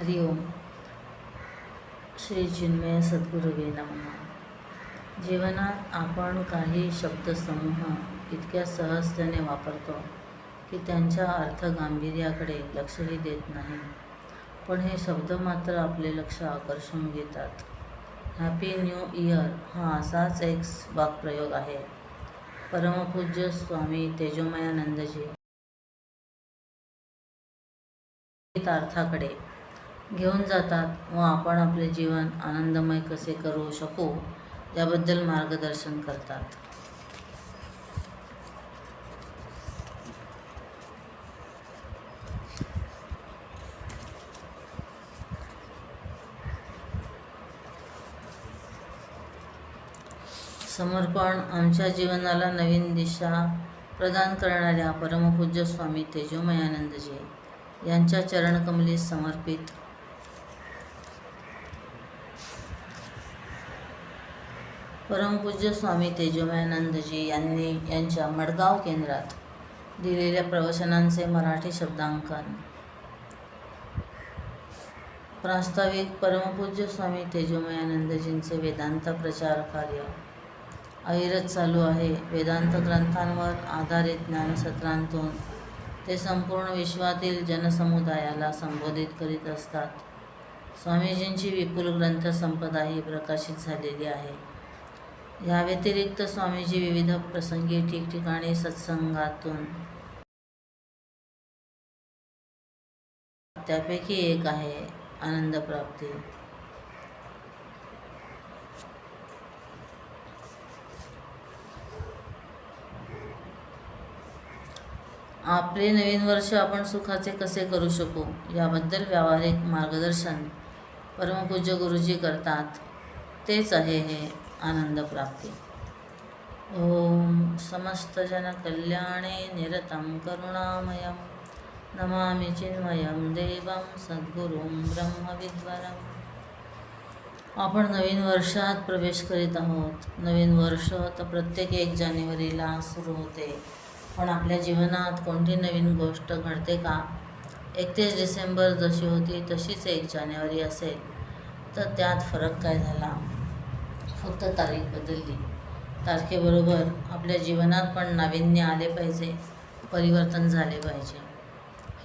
हरि ओम श्री चिन्मय सद्गुरुवे नमः जीवनात आपण काही शब्दसमूह इतक्या सहजतेने वापरतो की त्यांच्या अर्थ गांभीर्याकडे लक्षही देत नाही पण हे शब्द मात्र आपले लक्ष आकर्षून घेतात. हॅपी न्यू इयर हा असाच एक वाक्प्रयोग आहे. परमपूज्य स्वामी तेजोमयानंदजी. अर्थाकडे. घेऊन जातात व आपण आपले जीवन आनंदमय कसे करू शकू याबद्दल मार्गदर्शन करतात. समर्पण आमच्या जीवनाला नवीन दिशा प्रदान करणाऱ्या परमपूज्य स्वामी तेजोमयानंदजी यांच्या चरणकमली समर्पित परमपूज्य स्वामी तेजोमयानंदजी यांनी यांच्या मडगाव केंद्रात दिलेल्या प्रवचनांचे मराठी शब्दांकन. प्रास्ताविक परमपूज्य स्वामी तेजोमयानंदजींचे वेदांत प्रचार कार्य. अविरत चालू आहे. वेदांत ग्रंथांवर आधारित ज्ञानसत्रांतून ते संपूर्ण विश्वातील जनसमुदायाला संबोधित करीत असतात. स्वामीजींची विपुल ग्रंथसंपदाही प्रकाशित झालेली आहे. या व्यतिरिक्त स्वामीजी विविध प्रसंगी ठिकठिकाणी सत्संगातून त्यापैकी एक आहे आनंद प्राप्ती. आपले नवीन वर्ष आपण सुखाचे कसे करू शकू? याबद्दल व्यावहारिक मार्गदर्शन परमपूज्य गुरुजी करतात. तेच आहे हे. आनंद प्राप्ती। ओम समस्त जन कल्याणे निरतं करुणामयं नमामि चिन्मयं देवं सद्गुरुं ब्रह्मविद्वरम् आपण नवीन वर्षात प्रवेश करीत आहोत. नवीन वर्ष तर प्रत्येक एक जानेवारीला सुरू होते. पण आपल्या जीवनात कोणती नवीन गोष्ट घडते का? एकतीस डिसेंबर जशी होती तशीच एक जानेवारी असेल. तर त्यात फरक काय झाला? फक्त तारीख बदलली. तारखेबरोबर आपल्या जीवनात पण नाविन्य आले पाहिजे परिवर्तन झाले पाहिजे.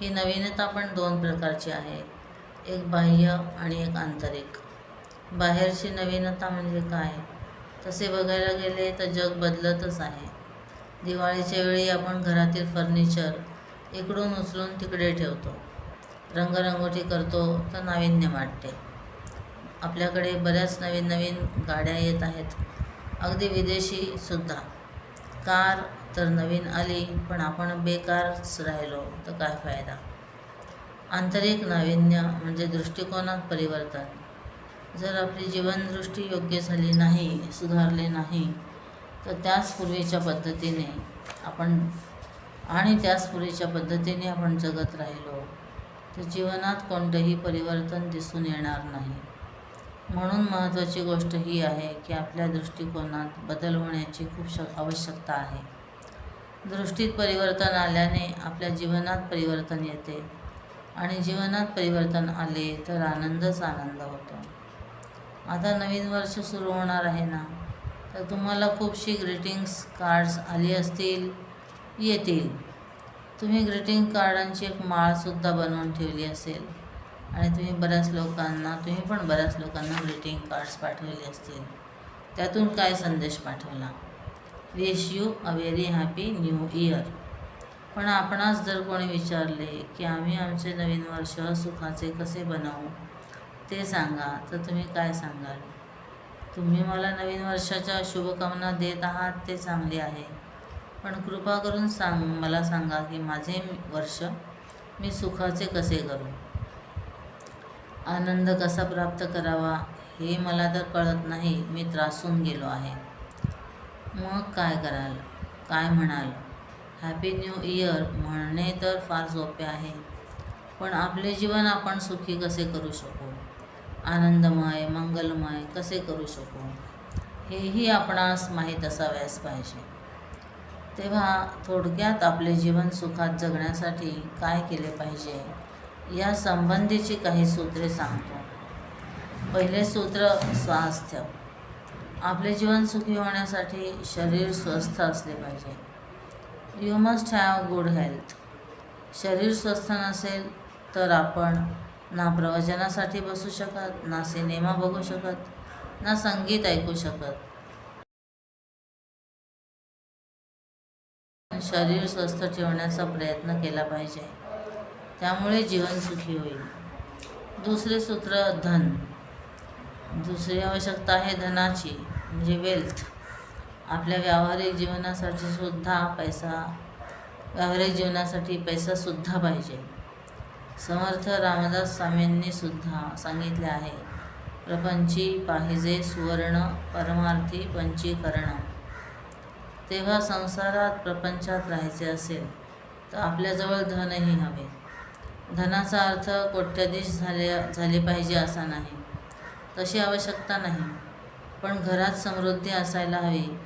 ही नवीनता पण दोन प्रकारची आहे एक बाह्य आणि एक आंतरिक. बाहेरची नवीनता म्हणजे काय? तसे बघायला गेले तर जग बदलतच आहे. दिवाळीच्या वेळी आपण घरातील फर्निचर इकडून उचलून तिकडे ठेवतो. रंगरंगोटी करतो तर नाविन्य वाटते. आपल्याकडे बऱ्याच नवीन नवीन गाड्या येत आहेत. अगदी विदेशीसुद्धा कार तर नवीन आली पण आपण बेकारच राहिलो तर काय फायदा? आंतरिक नाविन्य म्हणजे दृष्टिकोनात परिवर्तन. जर आपली जीवनदृष्टी योग्य झाली नाही सुधारले नाही तर त्याच पूर्वीच्या पद्धतीने आपण आणि त्याच पूर्वीच्या पद्धतीने आपण जगत राहिलो तर जीवनात कोणतंही परिवर्तन दिसून येणार नाही. म्हणून महत्त्वाची गोष्ट ही आहे की आपल्या दृष्टिकोनात बदल होण्याची खूप श आवश्यकता आहे. दृष्टीत परिवर्तन आल्याने आपल्या जीवनात परिवर्तन येते आणि जीवनात परिवर्तन आले तर आनंदच आनंद होतो. आता नवीन वर्ष सुरू होणार आहे ना? तर तुम्हाला खूपशी ग्रीटिंग्स कार्ड्स आली असतील येतील. तुम्ही ग्रीटिंग कार्डांची एक माळसुद्धा बनवून ठेवली असेल. आणि तुम्ही बऱ्याच लोकांना तुम्ही पण बऱ्याच लोकांना ग्रीटिंग कार्ड्स पाठवले असतील. त्यातून काय संदेश पाठवला? Wish you a very happy new year पण आपणास जर कोणी विचारले की आम्ही आमचे नवीन वर्ष सुखाचे कसे बनवू ते सांगा. तर तुम्ही काय सांगाल? तुम्ही मला नवीन वर्षाच्या शुभकामना देत आहात ते चांगले आहे. पण कृपा करून सांग मला सांगा की माझे वर्ष मी सुखाचे कसे करू? आनंद कसा प्राप्त करावा हे मला तर कळत नाही. मी त्रासून गेलो आहे. मग काय कराल? काय म्हणाल? हॅपी न्यू इयर म्हणणे तर फार सोपे आहे. पण आपले जीवन आपण सुखी कसे करू शकू? आनंदमय मंगलमय कसे करू शकू? हेही आपणास माहीत असाव्यास पाहिजे. तेव्हा थोडक्यात आपले जीवन सुखात जगण्यासाठी काय केले पाहिजे? या संबंधीची काही सूत्रे सांगतो. पहिले सूत्र स्वास्थ्य. आपले जीवन सुखी होण्यासाठी शरीर स्वस्थ असले पाहिजे. You must have good health शरीर स्वस्थ नसेल तर आपण ना प्रवचनासाठी बसू शकत ना सिनेमा बघू शकत ना संगीत ऐकू शकत. शरीर स्वस्थ ठेवण्याचा प्रयत्न केला पाहिजे. त्यामुळे जीवन सुखी होईल. दुसरे सूत्र धन. दुसरी आवश्यकता आहे धनाची म्हणजे वेल्थ आपल्या व्यावहारिक जीवनासाठी सुद्धा पैसा व्यावहारिक जीवनासाठी पैसासुद्धा पाहिजे. समर्थ रामदास स्वामींनी सुद्धा सांगितले आहे प्रपंची पाहिजे सुवर्ण परमार्थी पंचीकरण. तेव्हा संसारात प्रपंचात राहायचे असेल तर आपल्याजवळ धनही हवे. धनाचा अर्थ कोट्याधीश झाले झाले पाहिजे असा नाही. तशी आवश्यकता नाही. पण घरात समृद्धी असायला हवी.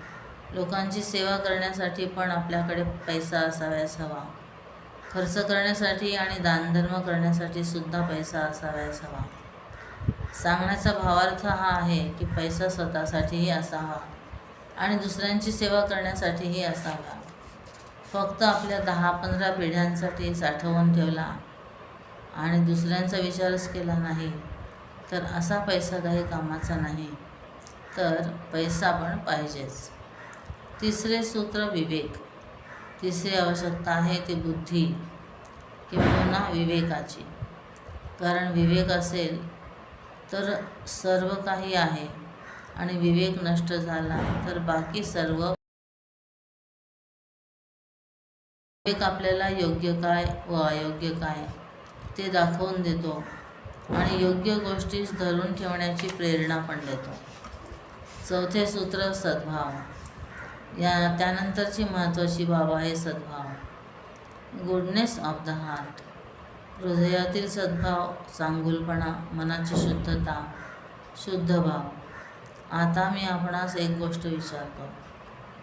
लोकांची सेवा करण्यासाठी पण आपल्याकडे पैसा असावयास हवा. खर्च करण्यासाठी आणि दानधर्म करण्यासाठी सुद्धा पैसा असावयास हवा. सांगण्याचा भावार्थ हा आहे की पैसा स्वतःसाठीही असावा आणि दुसऱ्यांची सेवा करण्यासाठीही असावा. फक्त आपल्या दहा पंधरा पिढ्यांसाठी साठवून ठेवला आणि दुसऱ्यांचा विचारच केला नाही तर असा पैसा काही कामाचा नाही तर पैसा पण पाहिजेच. तिसरे सूत्र विवेक. तिसरी आवश्यकता आहे ती बुद्धी किंवा विवेकाची. कारण विवेक असेल तर सर्व काही आहे आणि विवेक नष्ट झाला तर बाकी सर्व विवेक आपल्याला योग्य काय व अयोग्य काय? ते दाखवून देतो आणि योग्य गोष्टीस धरून ठेवण्याची प्रेरणा पण देतो. चौथे सूत्र सद्भाव. या त्यानंतरची महत्त्वाची बाब आहे सद्भाव. गुडनेस ऑफ द हार्ट हृदयातील सद्भाव चांगुलपणा मनाची शुद्धता शुद्ध भाव. आता मी आपणास एक गोष्ट विचारतो.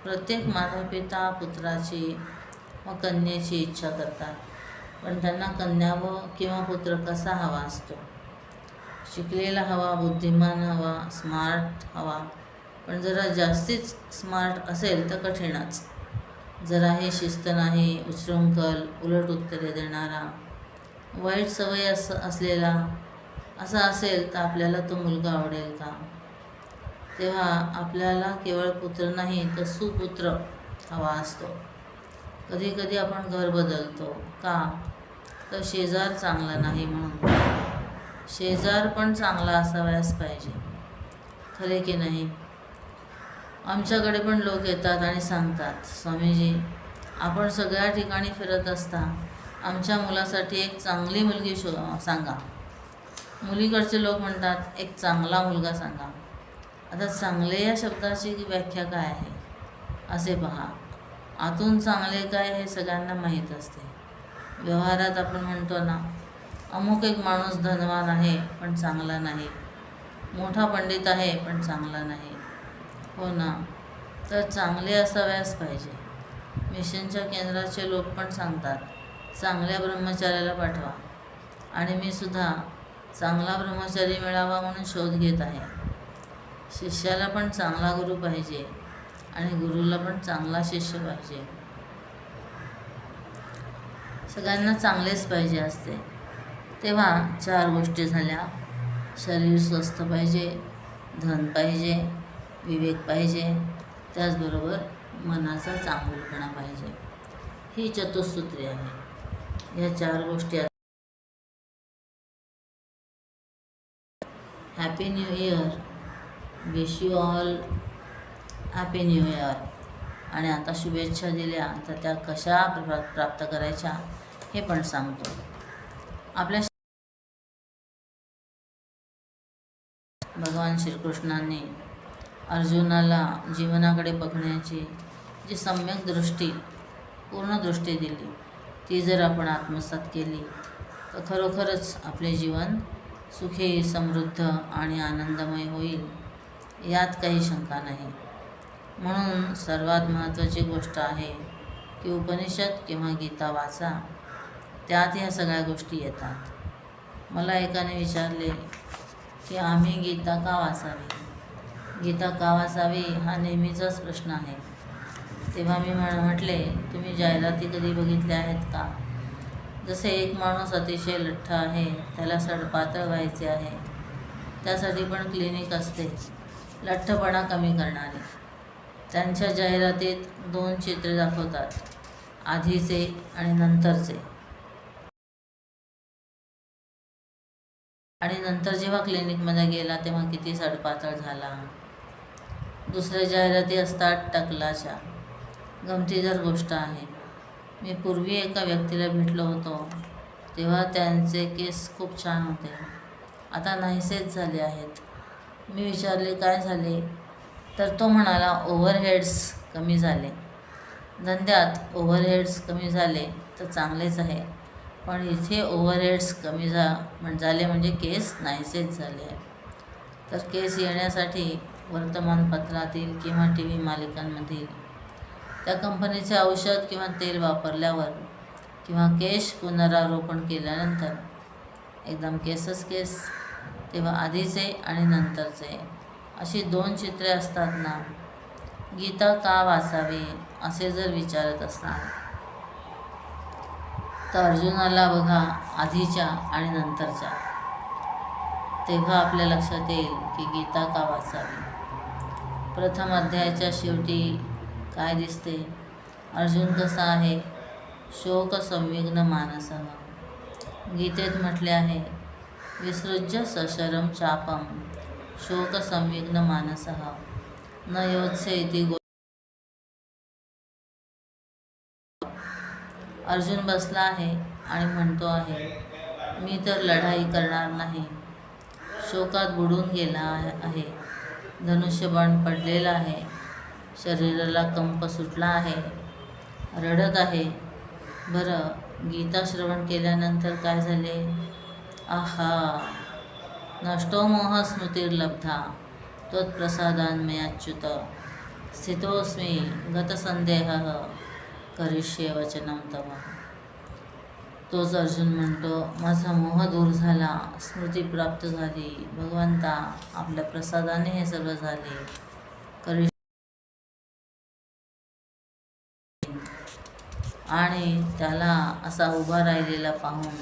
प्रत्येक माता पिता पुत्राची व कन्येची इच्छा करतात. पण त्यांना कन्या व किंवा पुत्र कसा हवा असतो? शिकलेला हवा बुद्धिमान हवा स्मार्ट हवा. पण जरा जास्तीच स्मार्ट असेल तर कठीणच. जराही शिस्त नाही उच्छृंखल उलट उत्तरे देणारा. वाईट सवय अस असलेला. असा असेल तर आपल्याला तो मुलगा आवडेल का? तेव्हा आपल्याला केवळ पुत्र नाही तर सुपुत्र हवा असतो. कधी कधी आपण घर बदलतो. का? तर शेजार चांगला नाही म्हणून. शेजार पण चांगला असाव्यास पाहिजे. खरे की नाही? आमच्याकडे पण लोक येतात आणि सांगतात स्वामीजी आपण सगळ्या ठिकाणी फिरत असता आमच्या मुलासाठी एक चांगली मुलगी शो सांगा. मुलीकडचे लोक म्हणतात एक चांगला मुलगा सांगा. आता चांगले या शब्दाची व्याख्या काय आहे? असे पहा. आतून चांगले काय हे सगळ्यांना माहीत असते. व्यवहारात आपण म्हणतो ना अमुक एक माणूस धनवान आहे पण चांगला नाही. मोठा पंडित आहे पण चांगला नाही. हो ना? तर चांगले असाव्यास पाहिजे. मिशनच्या केंद्राचे लोक पण सांगतात चांगल्या ब्रह्मचार्याला पाठवा. आणि मी सुद्धा चांगला ब्रह्मचारी मिळावा म्हणून शोध घेत आहे. शिष्याला पण चांगला गुरु पाहिजे आणि गुरुला पण चांगला शिष्य पाहिजे. सगळ्यांना चांगलेच पाहिजे असते. तेव्हा चार गोष्टी झाल्या. शरीर स्वस्थ पाहिजे धन पाहिजे विवेक पाहिजे त्याचबरोबर मनाचा चांगलपणा पाहिजे. ही चतुसूत्री आहे. ह्या चार गोष्टी happy new year wish you all happy new year आणि आता शुभेच्छा दिल्या तर त्या कशा प्राप्त करायच्या हे पण सांगतो. आपल्या भगवान श्रीकृष्णांनी अर्जुनाला जीवनाकडे बघण्याची जी सम्यक दृष्टी पूर्ण दृष्टी दिली ती जर आपण आत्मसात केली तर खरोखरच आपले जीवन सुखी समृद्ध आणि आनंदमय होईल यात काही शंका नाही. म्हणून सर्वात महत्त्वाची गोष्ट आहे की उपनिषद किंवा गीता वाचा. त्यात ह्या सगळ्या गोष्टी येतात. मला एकाने विचारले की आम्ही गीता का वाचावी? गीता का वाचावी हा नेहमीचाच प्रश्न आहे. तेव्हा मी म्हण म्हटले तुम्ही जाहिराती कधी बघितल्या आहेत का? जसे एक माणूस अतिशय लठ्ठ आहे त्याला सडपातळ व्हायचे आहे. त्यासाठी पण क्लिनिक असते. लठ्ठपणा कमी करणारे. त्यांच्या जाहिरातीत दोन चित्रे दाखवतात आधीचे आणि नंतरचे. आणि नंतर जेव्हा क्लिनिकमध्ये गेला तेव्हा किती सडपातळ झाला. दुसऱ्या जाहिराती असतात टकलाच्या. गमतीदार गोष्ट आहे. मी पूर्वी एका व्यक्तीला भेटलो होतो तेव्हा त्यांचे केस खूप छान होते. आता नाहीसेच झाले आहेत. मी विचारले काय झाले? तर तो म्हणाला ओव्हरहेड्स कमी झाले. धंद्यात ओव्हरहेड्स कमी झाले तर चांगलेच आहे पण इथे ओव्हरहेड्स कमी झा म्हण झाले म्हणजे केस नाहीसेच झाले आहे तर केस येण्यासाठी वर्तमानपत्रातील किंवा टी व्ही मालिकांमधील त्या कंपनीचे औषध किंवा तेल वापरल्यावर किंवा केश पुनरारोपण केल्यानंतर एकदम केसच केस तेव्हा आधीचे आणि नंतरचे. अशी दोन चित्रे असतात ना गीता का वाचावी असे जर विचारत असणार? तर अर्जुनाला बघा आधीच्या आणि नंतरच्या. तेव्हा आपल्या लक्षात येईल की गीता का वाचावी. प्रथम अध्यायाच्या शेवटी काय दिसते? अर्जुन कसा आहे? शोक संविघ्न मानसः. गीतेत म्हटले आहे विसृज्य सशरम चापम शोक मानस न योत्से इति गो अर्जुन बसला आहे आणि म्हणतो आहे मी तर लढाई करणार नाही. शोकात बुडून गेला आहे. धनुष्यबाण पडलेला आहे. शरीराला कंप सुटला आहे. रडत आहे. बरं गीता श्रवण केल्यानंतर काय झाले? आहा! नष्टो मोह स्मृतिर्लब्धा त्वत्प्रसादान मे अच्युत स्थितोस्मी गतसंदेह करिष्ये वचनं तव। तोच अर्जुन म्हणतो माझा मोह दूर झाला स्मृती प्राप्त झाली भगवंता आपल्या प्रसादाने हे सर्व झाले करिष्य आणि त्याला असा उभा राहिलेला पाहून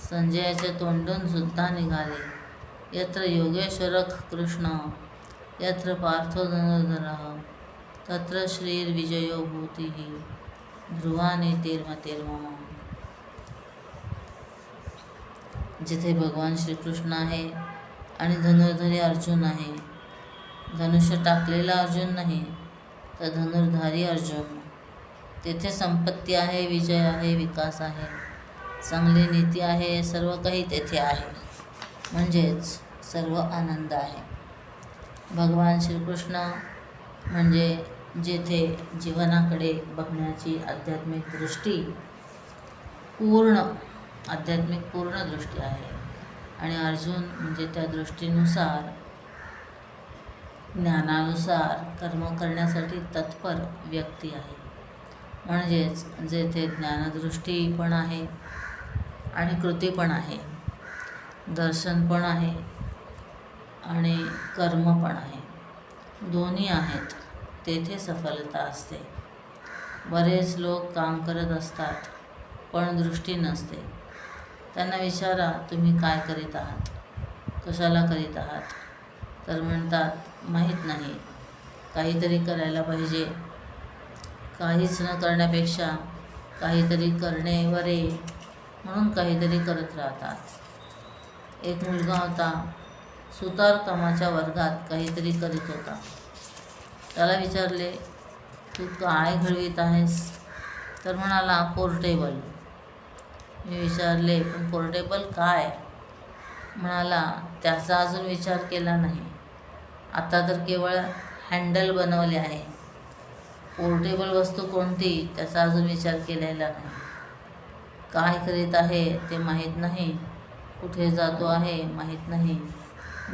संजयाचे तोंडून सुद्धा निघाले. यत्र योगेश्वर कृष्ण यत्र पार्थो धनुर्धर तत्र श्रीर्विजयो भूती ध्रुवाने तेर्मतेर्मम जिथे भगवान श्रीकृष्ण आहे आणि धनुर्धरी अर्जुन आहे धनुष्य टाकलेला अर्जुन नाही तर धनुर्धारी अर्जुन. तेथे संपत्ती आहे विजय आहे विकास आहे चांगली नीती आहे सर्व काही तेथे आहे. म्हणजेच सर्व आनंद आहे. भगवान श्रीकृष्ण म्हणजे जेथे जीवनाकडे बघण्याची आध्यात्मिक दृष्टी पूर्ण आध्यात्मिक पूर्ण दृष्टी आहे. आणि अर्जुन म्हणजे त्या दृष्टीनुसार ज्ञानानुसार कर्म करण्यासाठी तत्पर व्यक्ती आहे. म्हणजेच जेथे ज्ञानदृष्टी पण आहे आणि कृती पण आहे दर्शन पण आहे आणि कर्म पण आहे. दोन्ही आहेत. तेथे सफलता असते. बरेच लोक काम करत असतात पण दृष्टी नसते. त्यांना विचारा तुम्ही काय करीत आहात? कशाला करीत आहात? तर म्हणतात माहीत नाही. काहीतरी करायला पाहिजे. काहीच न करण्यापेक्षा काहीतरी करणे वरे म्हणून काहीतरी करत राहतात. एक मुलगा होता. सुतारकामाच्या वर्गात काहीतरी करीत होता. त्याला विचारले तू काय घडवीत आहेस? तर म्हणाला पोर्टेबल. मी विचारले पण पोर्टेबल काय? म्हणाला त्याचा अजून विचार केला नाही. आता तर केवळ हँडल बनवले आहे. पोर्टेबल वस्तू कोणती त्याचा अजून विचार केलेला नाही. काय करीत आहे ते माहीत नाही. कुठे जातो आहे माहीत नाही.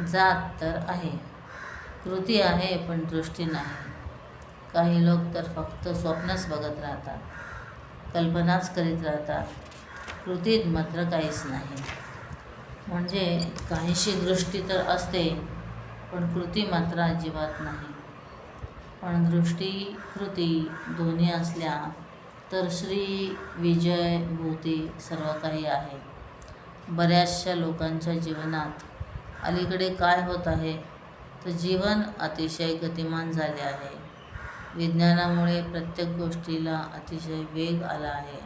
जात तर आहे. कृती आहे पण दृष्टी नाही. काही लोक तर फक्त स्वप्नच बघत राहतात. कल्पनाच करीत राहतात. कृतीत मात्र काहीच नाही. म्हणजे काहीशी दृष्टी तर असते पण कृती मात्र अजिबात नाही. पण दृष्टी कृती दोन्ही असल्या तर श्री विजय भूती सर्व काही आहे. बऱ्याचशा लोकांच्या जीवनात अलीकडे काय होत आहे? तर जीवन अतिशय गतिमान झाले आहे. विज्ञानामुळे प्रत्येक गोष्टीला अतिशय वेग आला आहे.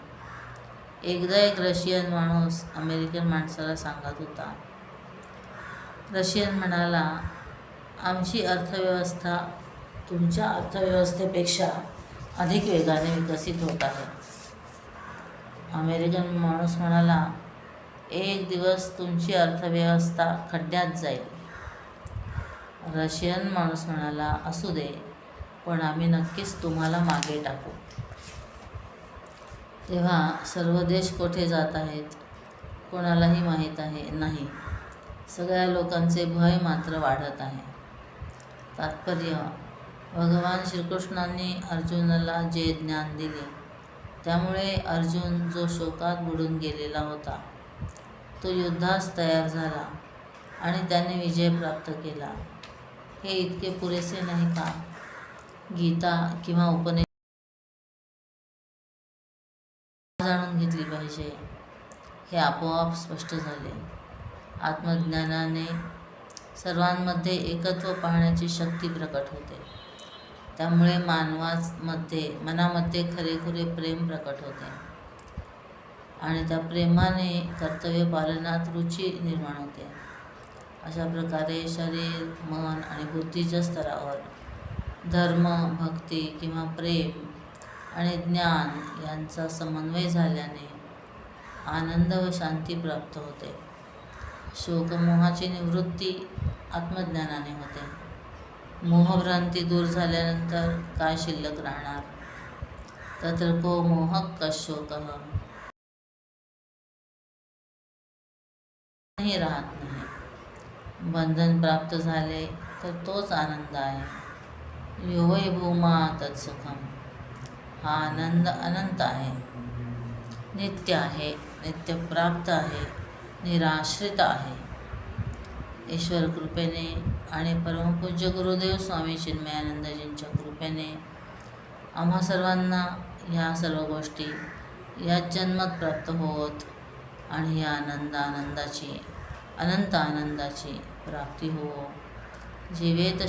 एकदा एक रशियन माणूस अमेरिकन माणसाला सांगत होता. रशियन म्हणाला आमची अर्थव्यवस्था तुमच्या अर्थव्यवस्थेपेक्षा अधिक वेगाने विकसित होत आहे. अमेरिकन माणूस म्हणाला एक दिवस तुमची अर्थव्यवस्था खड्ड्यात जाईल. रशियन माणूस म्हणाला असू दे पण आम्ही नक्कीच तुम्हाला मागे टाकू. तेव्हा सर्व देश कोठे जात आहेत कोणालाही माहीत आहे नाही. सगळ्या लोकांचे भय मात्र वाढत आहे. तात्पर्य भगवान श्रीकृष्णांनी अर्जुनाला जे ज्ञान दिले त्यामुळे अर्जुन जो शोकात बुडून गेलेला होता तो युद्धास तयार झाला आणि त्याने विजय प्राप्त केला. हे इतके पुरेसे नाही का? गीता किंवा उपने जाणून घेतली पाहिजे. हे आपोआप स्पष्ट झाले. आत्मज्ञानाने सर्वांमध्ये एकत्व पाहण्याची शक्ती प्रकट होते. त्यामुळे मानवामध्ये मनामध्ये खरेखुरे प्रेम प्रकट होते. आणि त्या प्रेमाने कर्तव्य पालनात रुची निर्माण होते. अशा प्रकारे शरीर मन आणि बुद्धीच्या स्तरावर धर्म भक्ती किंवा प्रेम आणि ज्ञान यांचा समन्वय झाल्याने आनंद व शांती प्राप्त होते. शोकमोहाची निवृत्ती आत्मज्ञानाने होते. मोहभ्रांती दूर झाल्यानंतर काय शिल्लक राहणार? तत्र को मोहक कशोक नाही राहत नाही. बंधन प्राप्त झाले तर तोच आनंद आहे. योवय भूमा तत्सुखम हा आनंद अनंत आहे. नित्य आहे नित्य प्राप्त आहे निराश्रित आहे. ईश्वर कृपेने आणि परमपूज्य गुरुदेव स्वामी चिन्मयानंदजींच्या कृपेने आम्हा सर्वांना ह्या सर्व गोष्टी याच जन्मात प्राप्त होत. आणि या आनंद आनंदाची अनंत आनंदाची प्राप्ती होवो. जीवेत